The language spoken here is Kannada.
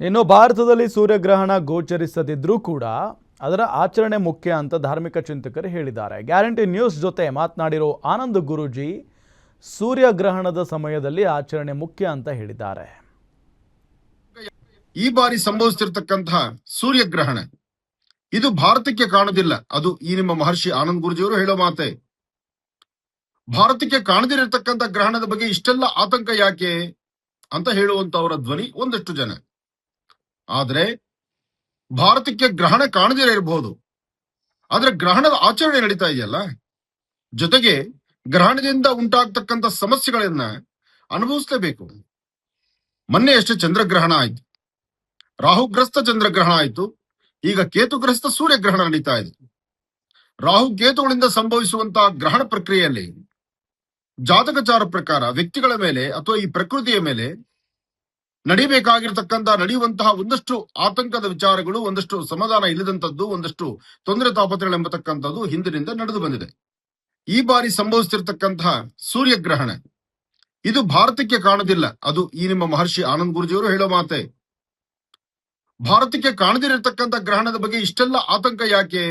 ಇನ್ನು ಭಾರತದಲ್ಲಿ ಸೂರ್ಯಗ್ರಹಣ ಗೋಚರಿಸದಿದ್ರೂ ಕೂಡ ಅದರ ಆಚರಣೆ ಮುಖ್ಯ ಅಂತ ಧಾರ್ಮಿಕ ಚಿಂತಕರು ಹೇಳಿದ್ದಾರೆ. ಗ್ಯಾರಂಟಿ ನ್ಯೂಸ್ ಜೊತೆ ಮಾತನಾಡಿರೋ ಆನಂದ್ ಗುರುಜಿ ಸೂರ್ಯಗ್ರಹಣದ ಸಮಯದಲ್ಲಿ ಆಚರಣೆ ಮುಖ್ಯ ಅಂತ ಹೇಳಿದ್ದಾರೆ. ಈ ಬಾರಿ ಸಂಭವಿಸ್ತಿರ್ತಕ್ಕಂತಹ ಸೂರ್ಯಗ್ರಹಣ, ಇದು ಭಾರತಕ್ಕೆ ಕಾಣೋದಿಲ್ಲ. ಅದು ಈ ನಿಮ್ಮ ಮಹರ್ಷಿ ಆನಂದ್ ಗುರುಜಿಯವರು ಹೇಳೋ ಮಾತೆ. ಭಾರತಕ್ಕೆ ಕಾಣದಿರತಕ್ಕಂತ ಗ್ರಹಣದ ಬಗ್ಗೆ ಇಷ್ಟೆಲ್ಲ ಆತಂಕ ಯಾಕೆ ಅಂತ ಹೇಳುವಂತವರ ಧ್ವನಿ ಒಂದಷ್ಟು ಜನ. ಆದ್ರೆ ಭಾರತಕ್ಕೆ ಗ್ರಹಣ ಕಾಣದೇ ಇರಬಹುದು. ಆದ್ರೆ ಗ್ರಹಣದ ಆಚರಣೆ ನಡೀತಾ ಇದೆಯಲ್ಲ? ಜೊತೆಗೆ ಗ್ರಹಣದಿಂದ ಉಂಟಾಗ್ತಕ್ಕಂಥ ಸಮಸ್ಯೆಗಳನ್ನ ಅನುಭವಿಸಲೇಬೇಕು. ಮೊನ್ನೆ ಅಷ್ಟೇ ಚಂದ್ರಗ್ರಹಣ ಆಯ್ತು. ರಾಹುಗ್ರಸ್ತ ಚಂದ್ರಗ್ರಹಣ ಆಯ್ತು. ಈಗ ಕೇತುಗ್ರಸ್ತ ಸೂರ್ಯಗ್ರಹಣ ನಡೀತಾ ಇದೆ. ರಾಹು ಕೇತುಗಳಿಂದ ಸಂಭವಿಸುವಂತಹ ಗ್ರಹಣ ಪ್ರಕ್ರಿಯೆಯಲ್ಲಿ ಜಾತಕಚಾರ ಪ್ರಕಾರ ವ್ಯಕ್ತಿಗಳ ಮೇಲೆ ಅಥವಾ ಈ ಪ್ರಕೃತಿಯ ಮೇಲೆ ನಡಿಬೇಕಾಗಿರ್ತಕ್ಕಂಥ, ನಡೆಯುವಂತಹ ಒಂದಷ್ಟು ಆತಂಕದ ವಿಚಾರಗಳು, ಒಂದಷ್ಟು ಸಮಾಧಾನ ಇಲ್ಲದಂತದ್ದು ಒಂದಷ್ಟು ತೊಂದರೆ ತಾಪತ್ರಗಳೆಂಬತಕ್ಕಂಥದ್ದು ಹಿಂದಿನಿಂದ ನಡೆದು ಬಂದಿದೆ. ಈ ಬಾರಿ ಸಂಭವಿಸ್ತಿರ್ತಕ್ಕಂತಹ ಸೂರ್ಯಗ್ರಹಣ, ಇದು ಭಾರತಕ್ಕೆ ಕಾಣುದಿಲ್ಲ. ಅದು ಈ ನಿಮ್ಮ ಮಹರ್ಷಿ ಆನಂದ್ ಗುರುಜಿಯವರು ಹೇಳೋ ಮಾತೆ. ಭಾರತಕ್ಕೆ ಕಾಣದಿರತಕ್ಕಂಥ ಗ್ರಹಣದ ಬಗ್ಗೆ ಇಷ್ಟೆಲ್ಲ ಆತಂಕ ಯಾಕೆ?